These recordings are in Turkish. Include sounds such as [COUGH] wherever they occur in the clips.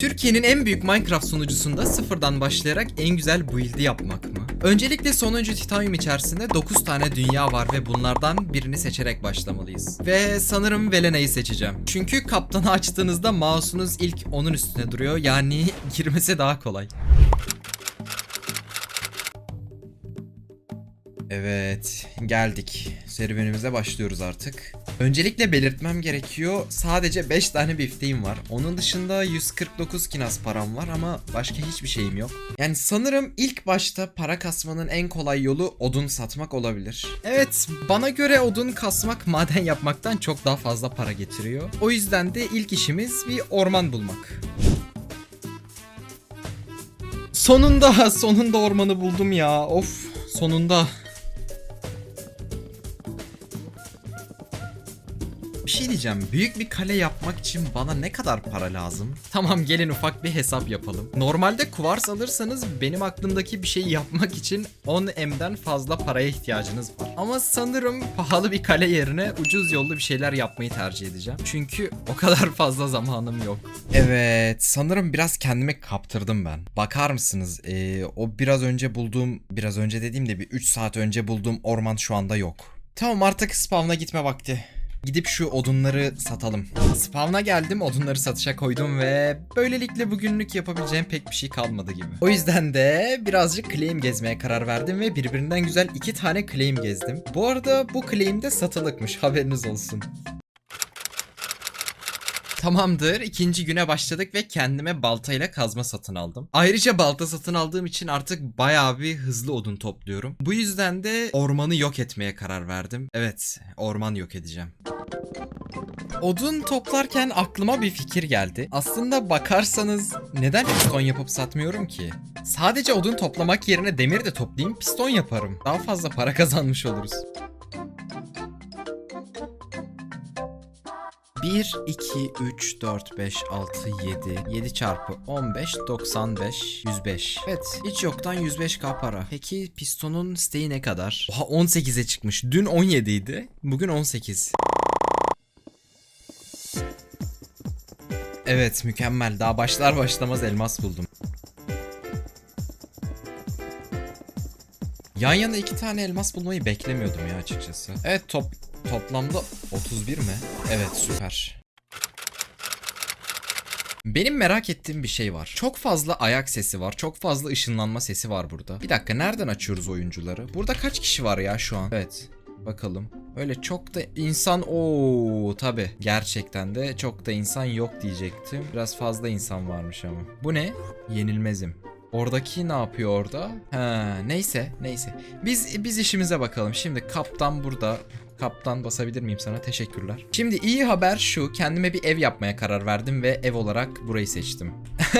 Türkiye'nin en büyük Minecraft sunucusunda sıfırdan başlayarak en güzel build'i yapmak mı? Öncelikle sonuncu titanyum içerisinde 9 tane dünya var ve bunlardan birini seçerek başlamalıyız. Ve sanırım Velena'yı seçeceğim. Çünkü kaptanı açtığınızda mouse'unuz ilk onun üstüne duruyor. Yani [LAUGHS] girmesi daha kolay. Evet, geldik. Serüvenimize başlıyoruz artık. Öncelikle belirtmem gerekiyor. Sadece 5 tane bifteğim var. Onun dışında 149 kinas param var ama başka hiçbir şeyim yok. Yani sanırım ilk başta para kasmanın en kolay yolu odun satmak olabilir. Evet, bana göre odun kasmak maden yapmaktan çok daha fazla para getiriyor. O yüzden de ilk işimiz bir orman bulmak. Sonunda, sonunda ormanı buldum ya. Of, sonunda. Diyeceğim. Büyük bir kale yapmak için bana ne kadar para lazım? Tamam gelin ufak bir hesap yapalım. Normalde kuvars alırsanız benim aklımdaki bir şeyi yapmak için 10 M'den fazla paraya ihtiyacınız var. Ama sanırım pahalı bir kale yerine ucuz yollu bir şeyler yapmayı tercih edeceğim. Çünkü o kadar fazla zamanım yok. Evet sanırım biraz kendimi kaptırdım ben. Bakar mısınız? Ee, o biraz önce bulduğum, biraz önce dediğimde bir 3 saat önce bulduğum orman şu anda yok. Tamam artık spawn'a gitme vakti. Gidip şu odunları satalım. Spawn'a geldim, odunları satışa koydum ve böylelikle bugünlük yapabileceğim pek bir şey kalmadı gibi. O yüzden de birazcık claim gezmeye karar verdim ve birbirinden güzel iki tane claim gezdim. Bu arada bu claim de satılıkmış, haberiniz olsun. Tamamdır. ikinci güne başladık ve kendime baltayla kazma satın aldım. Ayrıca balta satın aldığım için artık bayağı bir hızlı odun topluyorum. Bu yüzden de ormanı yok etmeye karar verdim. Evet, orman yok edeceğim. Odun toplarken aklıma bir fikir geldi. Aslında bakarsanız neden piston yapıp satmıyorum ki? Sadece odun toplamak yerine demir de toplayayım piston yaparım. Daha fazla para [LAUGHS] kazanmış oluruz. 1, 2, 3, 4, 5, 6, 7. 7 çarpı 15, 95, 105. Evet, hiç yoktan 105k para. Peki pistonun steği ne kadar? Oha 18'e çıkmış. Dün 17 idi. Bugün 18. Evet, mükemmel. Daha başlar başlamaz elmas buldum. Yan yana iki tane elmas bulmayı beklemiyordum ya açıkçası. Evet top toplamda 31 mi? Evet süper. Benim merak ettiğim bir şey var. Çok fazla ayak sesi var. Çok fazla ışınlanma sesi var burada. Bir dakika nereden açıyoruz oyuncuları? Burada kaç kişi var ya şu an? Evet. Bakalım. Öyle çok da insan o tabi gerçekten de çok da insan yok diyecektim. Biraz fazla insan varmış ama. Bu ne? Yenilmezim. Oradaki ne yapıyor orada? Ha, neyse, neyse. Biz biz işimize bakalım. Şimdi kaptan burada. Kaptan basabilir miyim sana? Teşekkürler. Şimdi iyi haber şu. Kendime bir ev yapmaya karar verdim ve ev olarak burayı seçtim.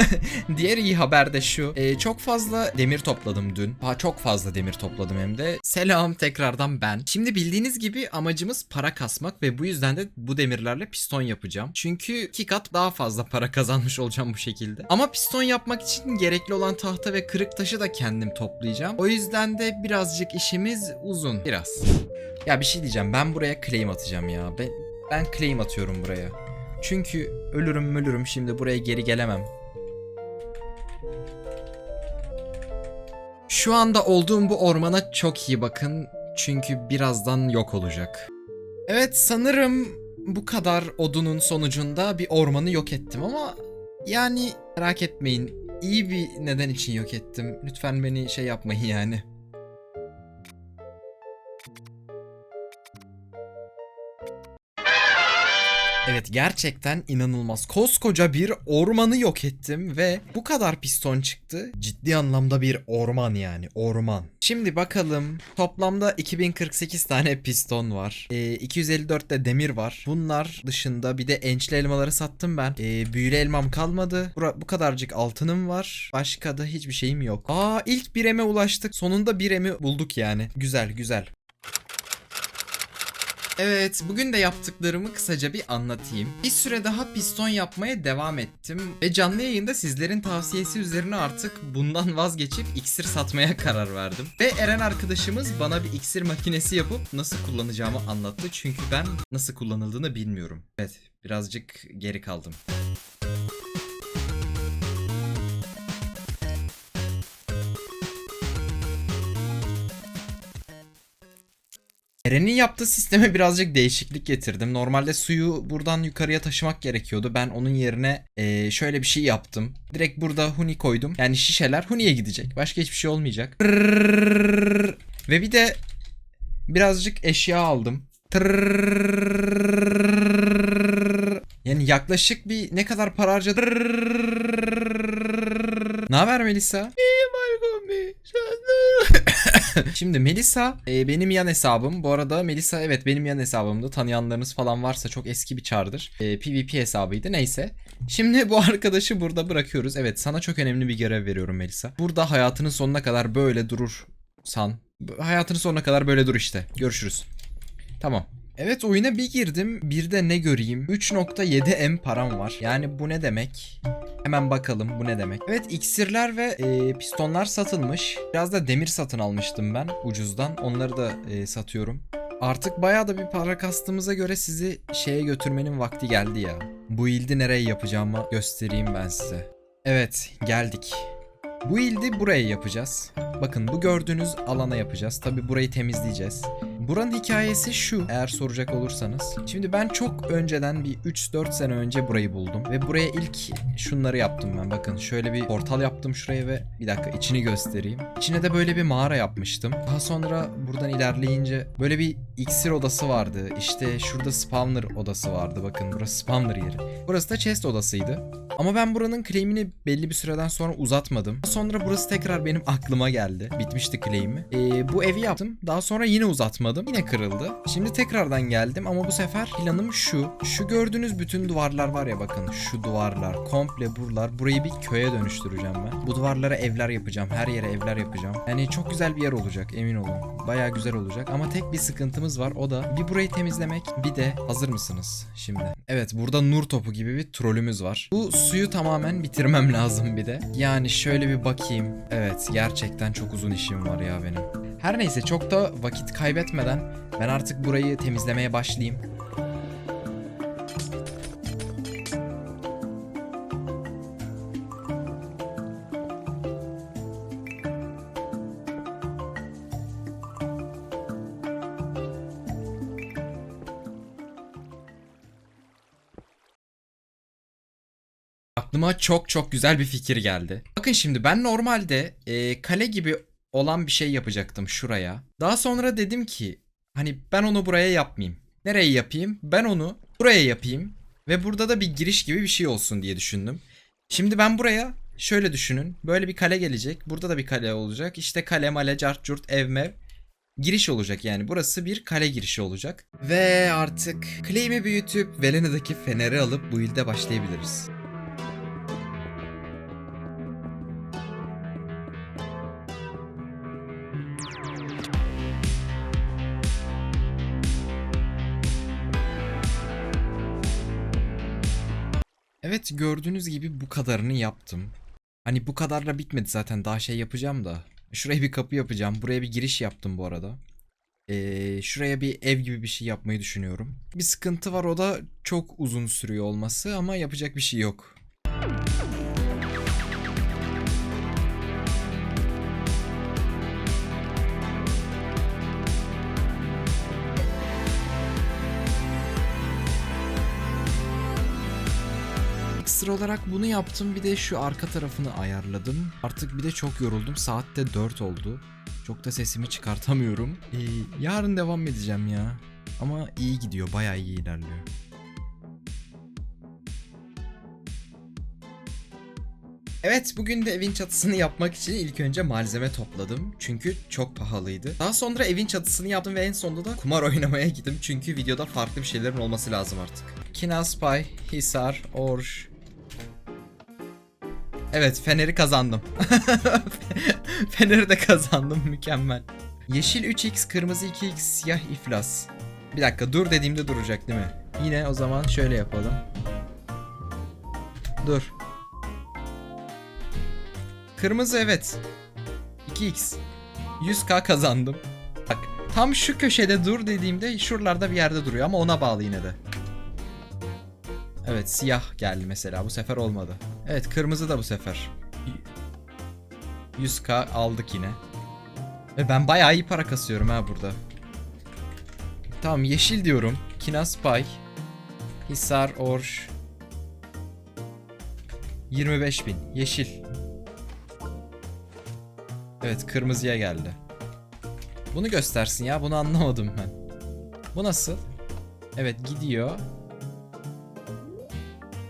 [LAUGHS] Diğer iyi haber de şu. Ee, çok fazla demir topladım dün. Ha, çok fazla demir topladım hem de. Selam tekrardan ben. Şimdi bildiğiniz gibi amacımız para kasmak ve bu yüzden de bu demirlerle piston yapacağım. Çünkü iki kat daha fazla para [LAUGHS] kazanmış olacağım bu şekilde. Ama piston yapmak için gerekli olan tahta ve kırık taşı da kendim toplayacağım. O yüzden de birazcık işimiz uzun. Biraz. Ya bir şey diyeceğim. Ben buraya claim atacağım ya. Ben, ben claim atıyorum buraya. Çünkü ölürüm ölürüm şimdi buraya geri gelemem. Şu anda olduğum bu ormana çok iyi bakın. Çünkü birazdan yok olacak. Evet sanırım bu kadar odunun sonucunda bir ormanı yok ettim ama yani merak etmeyin. İyi bir neden için yok ettim. Lütfen beni şey yapmayın yani. Evet gerçekten inanılmaz. Koskoca bir ormanı yok ettim ve bu kadar piston çıktı. Ciddi anlamda bir orman yani orman. Şimdi bakalım toplamda 2048 tane piston var. Ee, 254 de demir var. Bunlar dışında bir de ençli elmaları sattım ben. Ee, büyülü elmam kalmadı. Bura, bu kadarcık altınım var. Başka da hiçbir şeyim yok. Aa ilk bir eme ulaştık. Sonunda bir emi bulduk yani. Güzel güzel. Evet, bugün de yaptıklarımı kısaca bir anlatayım. Bir süre daha piston yapmaya devam ettim ve canlı yayında sizlerin tavsiyesi üzerine artık bundan vazgeçip iksir satmaya [LAUGHS] karar verdim. Ve Eren arkadaşımız bana bir iksir makinesi yapıp nasıl kullanacağımı anlattı çünkü ben nasıl kullanıldığını bilmiyorum. Evet, birazcık geri kaldım. Eren'in yaptığı sisteme [LAUGHS] birazcık değişiklik getirdim. Normalde suyu buradan yukarıya taşımak gerekiyordu. Ben onun yerine eee, şöyle bir şey yaptım. Direkt burada huni koydum. Yani şişeler huniye gidecek. Başka hiçbir şey olmayacak. Ve bir de birazcık eşya aldım. Yani yaklaşık bir ne kadar para harcadım? Ne haber Melisa? İyiyim Aykun Bey. [LAUGHS] Şimdi Melisa e, benim yan hesabım. Bu arada Melisa evet benim yan hesabımdı. Tanıyanlarınız falan varsa çok eski bir çardır. E, PvP hesabıydı neyse. Şimdi bu [LAUGHS] arkadaşı burada bırakıyoruz. Evet sana çok önemli bir görev veriyorum Melisa. Burada hayatının sonuna kadar böyle durursan. Hayatının sonuna kadar böyle dur işte. Görüşürüz. Tamam. Evet oyuna bir girdim. Bir de ne göreyim? 3.7 M param var. Yani bu ne demek? Hemen bakalım bu ne demek. Evet iksirler ve e, pistonlar satılmış. Biraz da demir satın almıştım ben ucuzdan. Onları da e, satıyorum. Artık bayağı da bir para kastığımıza göre sizi şeye götürmenin vakti geldi ya. Bu ildi nereye yapacağımı göstereyim ben size. Evet geldik. Bu ildi buraya yapacağız. Bakın bu gördüğünüz alana yapacağız. Tabi burayı temizleyeceğiz. Buranın hikayesi şu eğer soracak olursanız. Şimdi ben çok önceden bir 3-4 sene önce burayı buldum. Ve buraya ilk şunları yaptım ben. Bakın şöyle bir portal yaptım şuraya ve bir dakika içini göstereyim. İçine de böyle bir mağara yapmıştım. Daha sonra buradan ilerleyince böyle bir iksir odası vardı. İşte şurada spawner odası vardı. Bakın burası spawner yeri. Burası da chest odasıydı. Ama ben buranın claim'ini belli bir süreden sonra uzatmadım. Sonra burası tekrar benim aklıma geldi. Bitmişti claim'i. Ee, bu evi yaptım. Daha sonra yine uzatmadım. Yine kırıldı. Şimdi tekrardan geldim ama bu sefer planım şu. Şu gördüğünüz bütün duvarlar var ya bakın. Şu duvarlar. Komple buralar. Burayı bir köye dönüştüreceğim ben. Bu duvarlara evler yapacağım. Her yere evler yapacağım. Yani çok güzel bir yer olacak emin olun. Baya güzel olacak ama tek bir sıkıntımız var. O da bir burayı temizlemek. Bir de hazır mısınız şimdi? Evet burada nur topu gibi bir trolümüz var. Bu suyu tamamen bitirmem [LAUGHS] lazım bir de. Yani şöyle bir bakayım. Evet gerçekten çok uzun işim var ya benim. Her neyse çok da vakit kaybetmeden ben artık burayı temizlemeye başlayayım. Aklıma çok çok güzel bir fikir geldi. Bakın şimdi ben normalde e, kale gibi olan bir şey yapacaktım şuraya. Daha sonra dedim ki hani ben onu buraya yapmayayım. Nereye yapayım? Ben onu buraya yapayım. Ve burada da bir giriş gibi bir şey olsun diye düşündüm. Şimdi ben buraya şöyle düşünün. Böyle bir kale gelecek. Burada da bir kale olacak. İşte kale male cart curt ev mev. Giriş olacak yani. Burası bir kale girişi olacak. Ve artık claim'i büyütüp Velena'daki feneri alıp bu ilde başlayabiliriz. Gördüğünüz gibi bu kadarını yaptım. Hani bu kadarla bitmedi zaten daha şey yapacağım da. Şuraya bir kapı yapacağım. Buraya bir giriş yaptım bu arada. Ee, şuraya bir ev gibi bir şey yapmayı düşünüyorum. Bir sıkıntı var o da çok uzun sürüyor olması ama yapacak bir şey yok. Ekstra olarak bunu yaptım bir de şu arka tarafını ayarladım. Artık bir de çok yoruldum. Saat de 4 oldu. Çok da sesimi çıkartamıyorum. Ee, yarın devam edeceğim ya. Ama iyi gidiyor. Bayağı iyi ilerliyor. Evet bugün de evin çatısını yapmak için ilk önce malzeme topladım. Çünkü çok pahalıydı. Daha sonra evin çatısını yaptım ve en sonunda da kumar [LAUGHS] oynamaya gittim. Çünkü videoda farklı bir şeylerin olması lazım artık. Kinaspay, Hisar, Orş. Evet Fener'i kazandım. [LAUGHS] Fener'i de kazandım mükemmel. Yeşil 3x, kırmızı 2x, siyah iflas. Bir dakika dur dediğimde duracak değil mi? Yine o zaman şöyle yapalım. Dur. Kırmızı evet. 2x. 100k kazandım. Bak tam şu köşede dur dediğimde şuralarda bir yerde duruyor ama ona bağlı yine de. Evet siyah geldi mesela bu sefer olmadı. Evet kırmızı da bu sefer. Y- 100k aldık yine. Ve ben bayağı iyi para kasıyorum ha burada. Tamam yeşil diyorum. Kinas Bay. Hisar Orş. 25.000 Yeşil. Evet kırmızıya geldi. Bunu göstersin ya bunu anlamadım ben. Bu nasıl? Evet gidiyor.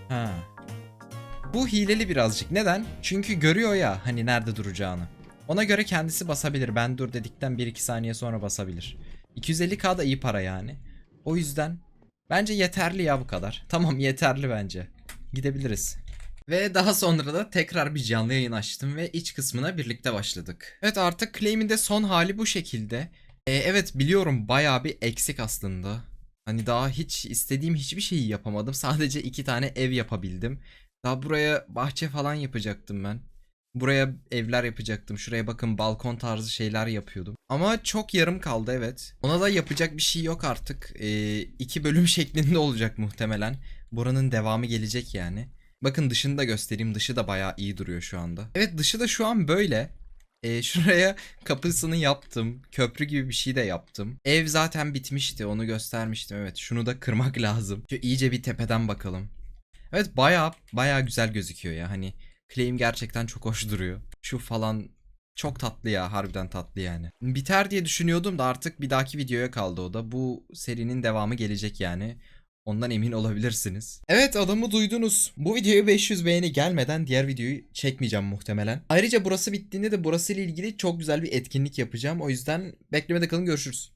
Ha. Bu hileli birazcık. Neden? Çünkü görüyor ya hani nerede duracağını. Ona göre kendisi basabilir. Ben dur dedikten 1-2 saniye sonra basabilir. 250k da iyi para yani. O yüzden bence yeterli ya bu kadar. [LAUGHS] Tamam yeterli bence. Gidebiliriz. Ve daha sonra da tekrar bir canlı yayın açtım ve iç kısmına birlikte başladık. Evet artık claim'in de son hali bu şekilde. Ee, evet biliyorum bayağı bir eksik aslında. Hani daha hiç istediğim hiçbir şeyi yapamadım. Sadece iki tane ev yapabildim. Daha buraya bahçe falan yapacaktım ben. Buraya evler yapacaktım. Şuraya bakın balkon tarzı şeyler yapıyordum. Ama çok yarım kaldı evet. Ona da yapacak bir şey yok artık. Ee, iki bölüm [LAUGHS] şeklinde olacak muhtemelen. Buranın devamı gelecek yani. Bakın dışını da göstereyim. Dışı da bayağı iyi duruyor şu anda. Evet dışı da şu an böyle. Ee, [LAUGHS] şuraya kapısını yaptım. Köprü gibi bir şey de yaptım. Ev zaten bitmişti. Onu göstermiştim. Evet şunu da kırmak [LAUGHS] lazım. Şu iyice bir tepeden bakalım. Evet bayağı bayağı güzel gözüküyor ya. Hani claim gerçekten çok hoş duruyor. Şu falan çok tatlı ya. Harbiden tatlı yani. Biter diye düşünüyordum da artık bir dahaki videoya kaldı o da. Bu serinin devamı gelecek yani. Ondan emin [LAUGHS] olabilirsiniz. Evet adamı duydunuz. Bu videoya 500 beğeni gelmeden diğer videoyu çekmeyeceğim muhtemelen. Ayrıca burası bittiğinde de burası ile ilgili çok güzel bir etkinlik yapacağım. O yüzden beklemede kalın görüşürüz.